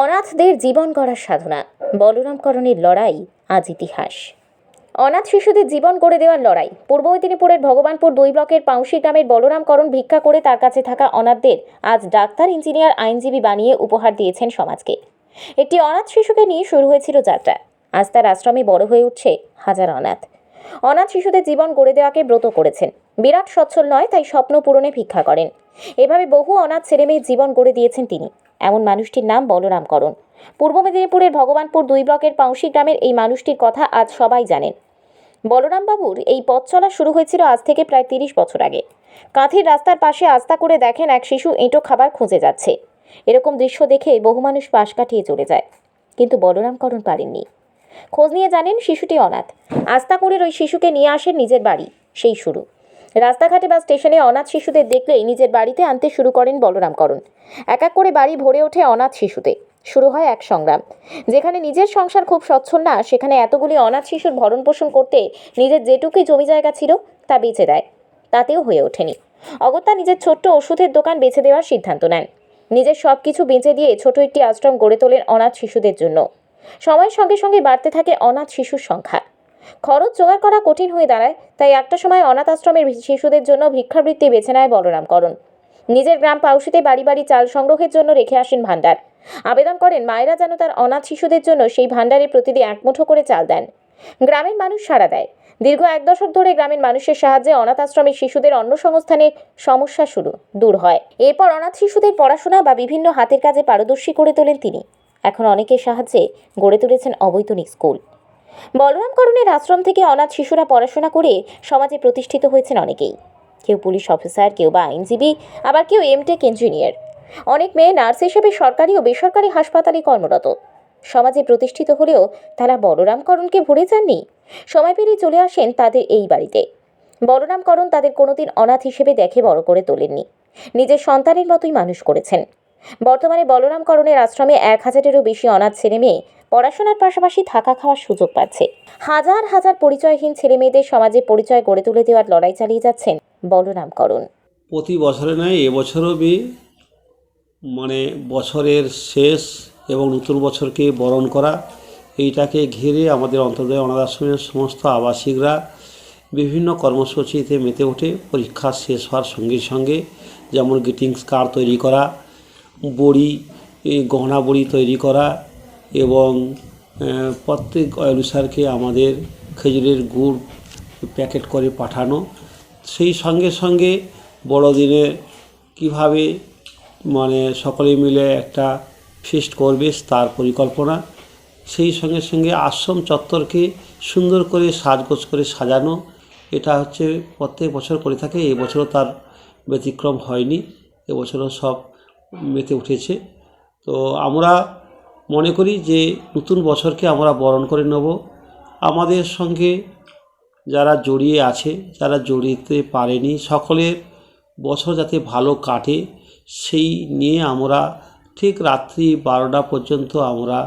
অনাথদের জীবন গড়ার সাধনা। বলরামকরণের লড়াই আজ ইতিহাস। অনাথ শিশুদের জীবন করে দেওয়ার লড়াই। পূর্ব মেদিনীপুরের ভগবানপুর দুই ব্লকের পাউশি গ্রামের বলরামকরণ ভিক্ষা করে তার কাছে থাকা অনাথদের আজ ডাক্তার, ইঞ্জিনিয়ার, আইনজীবী বানিয়ে উপহার দিয়েছেন সমাজকে। একটি অনাথ শিশুকে নিয়ে শুরু হয়েছিল যাত্রা। আজ তার আশ্রমে বড় হয়ে উঠছে হাজার অনাথ। অনাথ শিশুদের জীবন গড়ে দেওয়াকে ব্রত করেছেন। বিরাট সচ্ছল নয়, তাই স্বপ্ন পূরণে ভিক্ষা করেন। এভাবে বহু অনাথ ছেলেমেয়ের জীবন গড়ে দিয়েছেন তিনি। এমন মানুষটির নাম বলরাম করণ পূর্ব মেদিনীপুরের ভগবানপুর দুই ব্লকের পাউশি গ্রামের এই মানুষটির কথা আজ সবাই জানেন। বলরামবাবুর এই পথ চলা শুরু হয়েছিল আজ থেকে প্রায় তিরিশ বছর আগে। কাঁথির রাস্তার পাশে আস্থা করে দেখেন এক শিশু এঁটো খাবার খুঁজে যাচ্ছে। এরকম দৃশ্য দেখে বহু মানুষ পাশ কাটিয়ে চলে যায়। কিন্তু বলরামকরণ পারেননি। খোঁজ নিয়ে জানেন শিশুটি অনাথ। আস্তাকুড়ের ওই শিশুকে নিয়ে আসেন নিজের বাড়ি। সেই শুরু। রাস্তাঘাটে বা স্টেশনে অনাথ শিশুদের দেখলেই নিজের বাড়িতে আনতে শুরু করেন বলরামকরণ এক এক করে বাড়ি ভরে ওঠে অনাথ শিশুতে। শুরু হয় এক সংগ্রাম। যেখানে নিজের সংসার খুব সচ্ছল না সেখানে এতগুলি অনাথ শিশুর ভরণ পোষণ করতে নিজের যেটুকুই জমি জায়গা ছিল, তা বেচে দেয়। তাতেও হয়ে ওঠেনি। অগত্যা নিজের ছোট্ট ওষুধের দোকান বেছে দেওয়ার সিদ্ধান্ত নেন। নিজের সব কিছু বেঁচে দিয়ে ছোট একটি আশ্রম গড়ে তোলেন অনাথ শিশুদের জন্য। সময়ের সঙ্গে সঙ্গে বাড়তে থাকে অনাথ শিশুর সংখ্যা। খরচ জোগাড় করা কঠিন হয়ে দাঁড়ায়, তাই একটা সময় অনাথ আশ্রমের শিশুদের জন্য ভিক্ষাবৃত্তি বেছে নেয় বলরাম করণ। নিজের গ্রাম পাউসিতে বাড়ি বাড়ি চাল সংগ্রহের জন্য রেখে আসেন ভাণ্ডার। আবেদন করেন, মায়েরা যেন তার অনাথ শিশুদের জন্য সেই ভাণ্ডারে প্রতিদিন একমুঠো করে চাল দেন। গ্রামের মানুষ সাড়া দেয়। দীর্ঘ এক দশক ধরে গ্রামের মানুষের সাহায্যে অনাথ আশ্রমের শিশুদের অন্য সংস্থানের সমস্যা শুরু, দূর হয়। এরপর অনাথ শিশুদের পড়াশোনা বা বিভিন্ন হাতের কাজে পারদর্শী করে তোলেন তিনি। এখন অনেকের সাহায্যে গড়ে তুলেছেন অবৈতনিক স্কুল। বলরামকরণের আশ্রম থেকে অনাথ শিশুরা পড়াশোনা করে সমাজে প্রতিষ্ঠিত হয়েছেন অনেকেই। কেউ পুলিশ অফিসার, কেউ বা আইনজীবী, আবার কেউ এমটেক ইঞ্জিনিয়ার। অনেক মেয়ে নার্স হিসেবে সরকারি ও বেসরকারি হাসপাতালে কর্মরত। সমাজে প্রতিষ্ঠিত হলেও তারা বলরামকরণকে ভুলে যাননি। সময় পেরিয়ে চলে আসেন তাদের এই বাড়িতে। বলরামকরণ তাদের কোনোদিন অনাথ হিসেবে দেখে বড় করে তোলেননি। নিজের সন্তানের মতোই মানুষ করেছেন। বর্তমানে বলরামকরণের আশ্রমে এক হাজারেরও বেশি অনাথ ছেলে মেয়ে পড়াশোনার পাশাপাশি থাকা খাওয়ার সুযোগ পাচ্ছে। হাজার হাজার পরিচয়হীন ছেলে মেয়েদের সমাজে পরিচয় গড়ে তুলে দেওয়ার লড়াই চালিয়ে যাচ্ছেন বলরামকরণ। প্রতি বছরে নয়, এবছরও মানে বছরের শেষ এবং নতুন বছরকে বরণ করা, এইটাকে ঘিরে আমাদের অন্তর্দয় অনাথ আশ্রমের সমস্ত আবাসিকরা বিভিন্ন কর্মসূচিতে মেতে ওঠে, পরীক্ষা শেষ হওয়ার সঙ্গে সঙ্গে যেমন গ্রিটিংস কার্ড তৈরি করা বড়ি গহনা বড়ি তৈরি করা এবং প্রত্যেক অনুসারকে আমাদের খেজুরের গুড় প্যাকেট করে পাঠানো। সেই সঙ্গে সঙ্গে বড়দিনে কীভাবে মানে সকলে মিলে একটা ফিস্ট করবে তার পরিকল্পনা। সেই সঙ্গে সঙ্গে আশ্রম চত্বরকে সুন্দর করে সাজগোজ করে সাজানো। এটা হচ্ছে প্রত্যেক বছর করে থাকে এবছরও তার ব্যতিক্রম হয়নি এবছরও সব মেতে উঠেছে। তো আমরা মনে করি যে নতুন বছরকে আমরা বরণ করে নেব। আমাদের সঙ্গে যারা জড়িয়ে আছে, যারা জড়িতে পারেনি সকলের বছর যাতে ভালো কাটে, সেই নিয়ে আমরা ঠিক রাত্রি বারোটা পর্যন্ত আমরা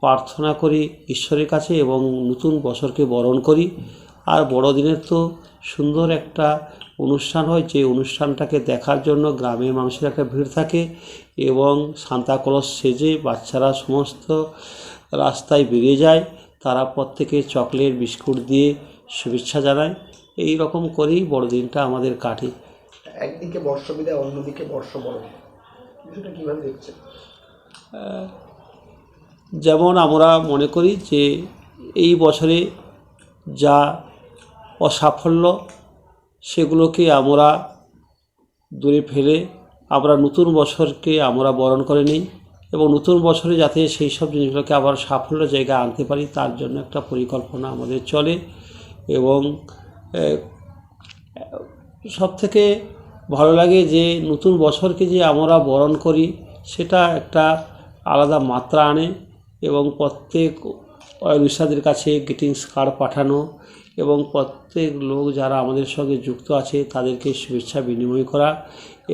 প্রার্থনা করি ঈশ্বরের কাছে এবং নতুন বছরকে বরণ করি। আর বড়দিনের তো সুন্দর একটা অনুষ্ঠান হয় যে অনুষ্ঠানটাকে দেখার জন্য গ্রামের মানুষের একটা ভিড় থাকে এবং সান্তা কলস সেজে বাচ্চারা সমস্ত রাস্তায় বেরিয়ে যায়। তারা প্রত্যেকে চকলেট বিস্কুট দিয়ে শুভেচ্ছা জানায়। এই রকম করেই বড়দিনটা আমাদের কাটে। একদিকে বর্ষ বিদায় অন্যদিকে বর্ষ বরণ বিষয়টা কীভাবে দেখছেন? যেমন আমরা মনে করি যে এই বছরে যা অসাফল্য, সেগুলোকে আমরা দূরে ফেলে আমরা নতুন বছরকে আমরা বরণ করে নিই এবং নতুন বছরে যাতে সেই সব জিনিসগুলোকে আবার সাফল্য জায়গায় আনতে পারি, তার জন্য একটা পরিকল্পনা আমাদের চলে এবং সব থেকে ভালো লাগে যে নতুন বছরকে যে আমরা বরণ করি সেটা একটা আলাদা মাত্রা আনে এবং প্রত্যেক অনুষ্ঠাদের কাছে গ্রিটিংস কার্ড পাঠানো এবং প্রত্যেক লোক যারা আমাদের সঙ্গে যুক্ত আছে, তাদেরকে শুভেচ্ছা বিনিময় করা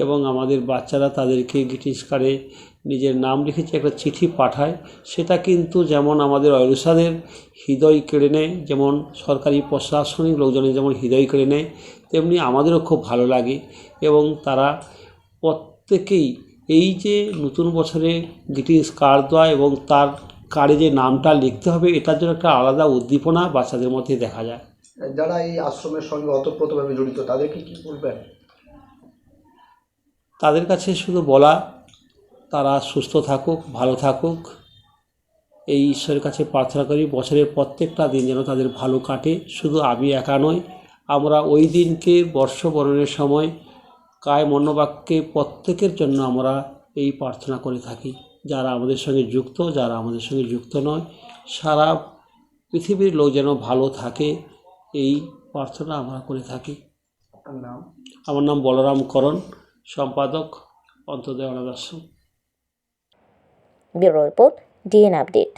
এবং আমাদের বাচ্চারা তাদেরকে গ্রিটিংস কার্ডে নিজের নাম লিখেছে একটা চিঠি পাঠায়, সেটা কিন্তু যেমন আমাদের অয়ুষাদের হৃদয় কেড়ে নেয়, যেমন সরকারি প্রশাসনিক লোকজনের যেমন হৃদয় কেড়ে নেয়, তেমনি আমাদেরও খুব ভালো লাগে এবং তারা প্রত্যেকেই এই যে নতুন বছরে গ্রিটিংস কার্ড দেওয়া এবং তার কার্ডে যে নামটা লিখতে হবে, এটার জন্য একটা আলাদা উদ্দীপনা বাচ্চাদের মধ্যে দেখা যায়। যারা এই আশ্রমের সঙ্গে অতপ্রতভাবে জড়িত, তাদেরকে কি বলবেন? তাদের কাছে শুধু বলা, তারা সুস্থ থাকুক, ভালো থাকুক। এই ঈশ্বরের কাছে প্রার্থনা করি, বছরের প্রত্যেকটা দিন যেন তাদের ভালো কাটে। শুধু আমি একা নই, আমরা ওই দিনকে বর্ষবরণের সময়, কায় মনোবাক্যে প্রত্যেকের জন্য আমরা এই প্রার্থনা করে থাকি। যারা আমাদের সঙ্গে যুক্ত, যারা আমাদের সঙ্গে যুক্ত নয়, সারা পৃথিবীর লোক যেন ভালো থাকে। এই প্রার্থনা আমরা করে থাকি। নাম? আমার নাম বলরাম করণ সম্পাদক অন্তদেয় অনাথ আশ্রম ব্যুরো রিপোর্ট ডিএন আপডেট।